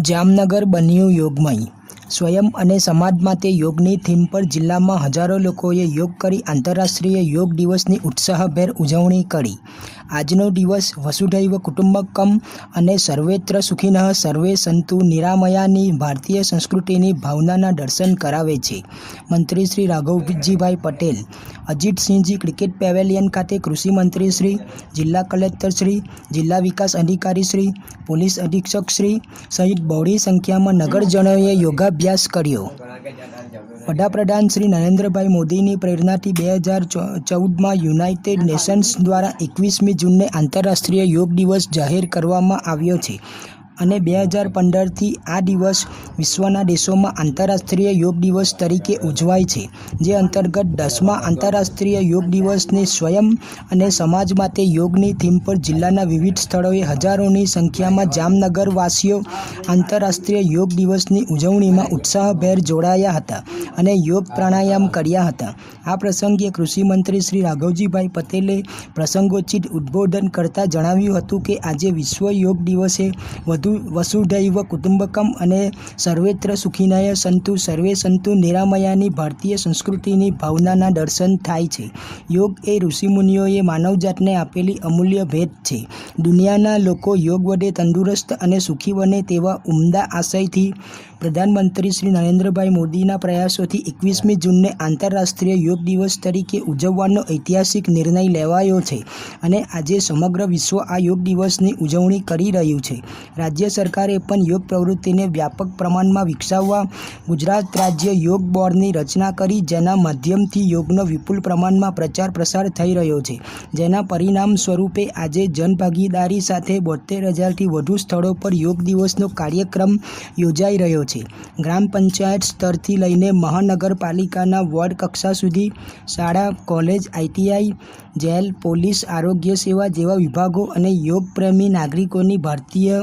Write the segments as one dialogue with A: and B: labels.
A: જામનગર બન્યું યોગમય. સ્વયં અને સમાજ માટે યોગની થીમ પર જિલ્લામાં હજારો લોકોએ યોગ કરી આંતરરાષ્ટ્રીય યોગ દિવસની ઉત્સાહભેર ઉજવણી કરી. આજનો દિવસ વસુધૈવ કુટુંબકમ અને સર્વેત્ર સુખિનઃ સર્વે સંતુ નિરામયાની ભારતીય સંસ્કૃતિની ભાવનાના દર્શન કરાવે છે. મંત્રી શ્રી રાઘવજીભાઈ પટેલ, અજીતસિંહજી ક્રિકેટ પેવેલિયન ખાતે કૃષિ મંત્રી શ્રી, જિલ્લા કલેક્ટર શ્રી, જિલ્લા વિકાસ અધિકારી શ્રી, પોલીસ અધિક્ષક શ્રી સહિત બહોળી સંખ્યામાં નગરજનોએ યોગાભ્યાસ કર્યો. વડાપ્રધાન શ્રી નરેન્દ્રભાઈ મોદીની પ્રેરણાથી બે હજાર ચૌદમાં યુનાઇટેડ નેશન્સ દ્વારા એકવીસમી જૂનને આંતરરાષ્ટ્રીય યોગ દિવસ જાહેર કરવામાં આવ્યો છે. અને બે હજાર પંદરથી આ દિવસ વિશ્વના દેશોમાં આંતરરાષ્ટ્રીય યોગ દિવસ તરીકે ઉજવાય છે, જે અંતર્ગત દસમા આંતરરાષ્ટ્રીય યોગ દિવસને સ્વયં અને સમાજ માટે યોગની થીમ પર જિલ્લાના વિવિધ સ્થળોએ હજારોની સંખ્યામાં જામનગરવાસીઓ આંતરરાષ્ટ્રીય યોગ દિવસની ઉજવણીમાં ઉત્સાહભેર જોડાયા હતા અને યોગ પ્રાણાયામ કર્યા હતા. આ પ્રસંગે કૃષિમંત્રી શ્રી રાઘવજીભાઈ પટેલે પ્રસંગોચિત ઉદ્બોધન કરતાં જણાવ્યું હતું કે આજે વિશ્વ યોગ દિવસે વધુ વસુધૈવ કુટુંબકમ અને સર્વેત્ર સુખીનય સંતુ, સર્વે સંતુ નિરામયાની ભારતીય સંસ્કૃતિની ભાવનાના દર્શન થાય છે. યોગ એ ઋષિમુનિઓએ માનવજાતને આપેલી અમૂલ્ય ભેટ છે. દુનિયાના લોકો યોગ વડે તંદુરસ્ત અને સુખી બને તેવા ઉમદા આશયથી પ્રધાનમંત્રી શ્રી નરેન્દ્રભાઈ મોદીના પ્રયાસોથી એકવીસમી જૂનને આંતરરાષ્ટ્રીય યોગ દિવસ તરીકે ઉજવવાનો ઐતિહાસિક નિર્ણય લેવાયો છે અને આજે સમગ્ર વિશ્વ આ યોગ દિવસની ઉજવણી કરી રહ્યું છે. રાજ્ય સરકારે પણ યોગ પ્રવૃત્તિને વ્યાપક પ્રમાણમાં વિકસાવવા ગુજરાત રાજ્ય યોગ બોર્ડની રચના કરી, જેના માધ્યમથી યોગનો વિપુલ પ્રમાણમાં પ્રચાર પ્રસાર થઈ રહ્યો છે. જેના પરિણામ સ્વરૂપે આજે જનભાગીદારી સાથે બોતેર હજારથી વધુ સ્થળો પર યોગ દિવસનો કાર્યક્રમ યોજાઈ રહ્યો છે. ગ્રામ પંચાયત સ્તરથી લઈને મહાનગરપાલિકાના વોર્ડ કક્ષા સુધી શાળા, કોલેજ આઈટીઆઈ જેલ પોલીસ આરોગ્ય સેવા જેવા વિભાગો અને યોગપ્રેમી નાગરિકોની ભારતીય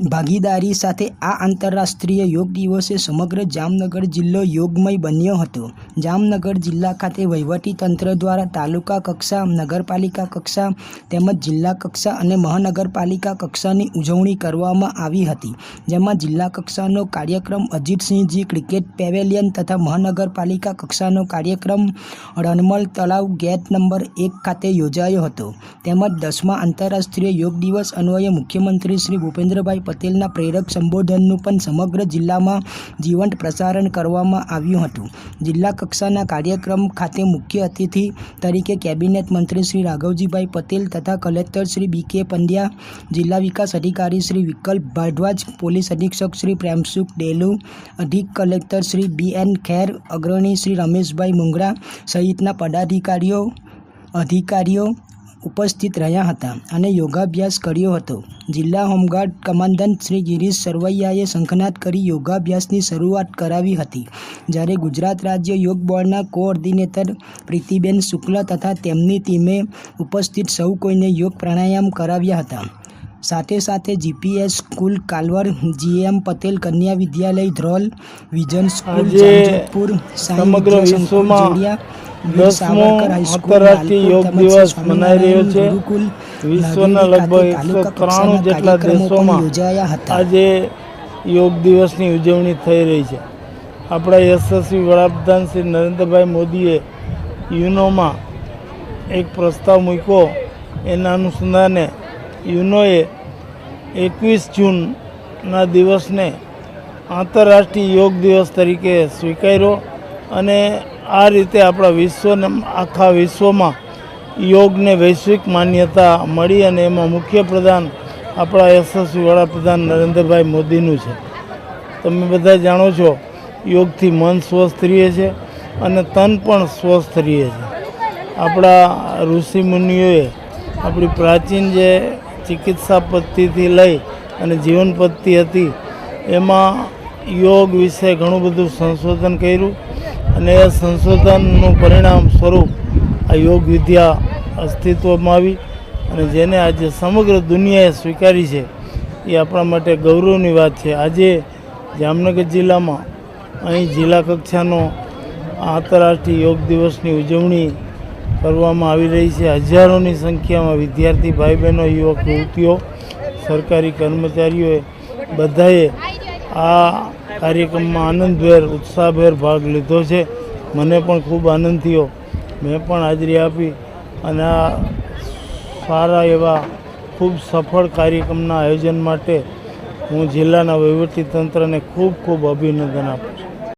A: ભાગીદારી સાથે આ આંતરરાષ્ટ્રીય યોગ દિવસે સમગ્ર જામનગર જિલ્લો યોગમય બન્યો હતો. જામનગર જિલ્લા ખાતે વહીવટી તંત્ર દ્વારા તાલુકા કક્ષા, નગરપાલિકા કક્ષા તેમજ જિલ્લા કક્ષા અને મહાનગરપાલિકા કક્ષાની ઉજવણી કરવામાં આવી હતી. જેમાં જિલ્લા કક્ષાનો કાર્યક્રમ અજીતસિંહજી ક્રિકેટ પેવેલિયન તથા મહાનગરપાલિકા કક્ષાનો કાર્યક્રમ રણમલ તળાવ ગેટ નંબર એક ખાતે યોજાયો હતો. તેમજ દસમા આંતરરાષ્ટ્રીય યોગ દિવસ અન્વયે મુખ્યમંત્રી શ્રી ભૂપેન્દ્રભાઈ પટેલના પ્રેરક સંબોધનનું પણ સમગ્ર જિલ્લામાં જીવંત પ્રસારણ કરવામાં આવ્યું હતું. જિલ્લા કક્ષાના કાર્યક્રમ ખાતે મુખ્ય અતિથિ તરીકે કેબિનેટ મંત્રી શ્રી રાઘવજીભાઈ પટેલ તથા કલેક્ટર શ્રી બી કે પંડ્યા, જિલ્લા વિકાસ અધિકારી શ્રી વિકલ્પ ભારદ્વાજ પોલીસ અધિક્ષક શ્રી પ્રેમસુખ ડેલુ, અધિક collector Shri B N Kher, અગ્રણી શ્રી રમેશભાઈ મુંગરા સહિતના પદાધિકારીઓ, અધિકારીઓ ઉપસ્થિત રહ્યા હતા અને યોગાભ્યાસ કર્યો હતો. જિલ્લા home guard commandant Shri Girish સરવૈયાએ શંખનાદ કરી યોગાભ્યાસની શરૂઆત કરાવી હતી. જ્યારે ગુજરાત રાજ્ય યોગ બોર્ડના કોઓર્ડિનેટર પ્રીતિબેન શુક્લ તથા તેમની ટીમે ઉપસ્થિત સૌ કોઈને યોગ પ્રાણાયામ કરાવ્યા હતા. સાથે સાથે જીપીએસ સ્કૂલ કાલવર જીએમ પટેલ કન્યા વિદ્યાલય ધ્રોલ વિઝન સ્કૂલ
B: સમગ્ર વિશ્વમાં દસમો આંતરરાષ્ટ્રીય યોગ દિવસ મનાઈ રહ્યો છે. વિશ્વના લગભગ
A: એકસો
B: ત્રાણું જેટલા દેશોમાં આજે યોગ દિવસની ઉજવણી થઈ રહી છે. આપણા યશસ્વી વડાપ્રધાન શ્રી નરેન્દ્રભાઈ મોદીએ યુનોમાં એક પ્રસ્તાવ મૂક્યો. એના અનુસંધાને યુનોએ એકવીસ જૂનના દિવસને આંતરરાષ્ટ્રીય યોગ દિવસ તરીકે સ્વીકાર્યો અને આ રીતે આપણા વિશ્વને, આખા વિશ્વમાં યોગને વૈશ્વિક માન્યતા મળી અને એમાં મુખ્ય પ્રધાન આપણા યશસ્વી વડાપ્રધાન નરેન્દ્રભાઈ મોદીનું છે. તમે બધા જાણો છો, યોગથી મન સ્વસ્થ રહે છે અને તન પણ સ્વસ્થ રહે છે. આપણા ઋષિ મુનિઓએ આપણી પ્રાચીન જે ચિકિત્સા પદ્ધતિથી લઈ અને જીવન પદ્ધતિ હતી, એમાં યોગ વિશે ઘણું બધું સંશોધન કર્યું. અને એ સંશોધનનું પરિણામ સ્વરૂપ આ યોગ વિદ્યા અસ્તિત્વમાં આવી અને જેને આજે સમગ્ર દુનિયાએ સ્વીકારી છે, એ આપણા માટે ગૌરવની વાત છે. આજે જામનગર જિલ્લામાં અહીં જિલ્લા કક્ષાનો આંતરરાષ્ટ્રીય યોગ દિવસની ઉજવણી કરવામાં આવી રહી છે. હજારોની સંખ્યામાં વિદ્યાર્થી ભાઈ બહેનો યુવક, યુવતીઓ, સરકારી કર્મચારીઓએ બધાએ આ કાર્યક્રમમાં આનંદભેર, ઉત્સાહભેર ભાગ લીધો છે. મને પણ ખૂબ આનંદ થયો. મેં પણ હાજરી આપી અને આ સારા એવા ખૂબ સફળ કાર્યક્રમના આયોજન માટે હું જિલ્લાના વહીવટીતંત્રને ખૂબ ખૂબ અભિનંદન આપું છું.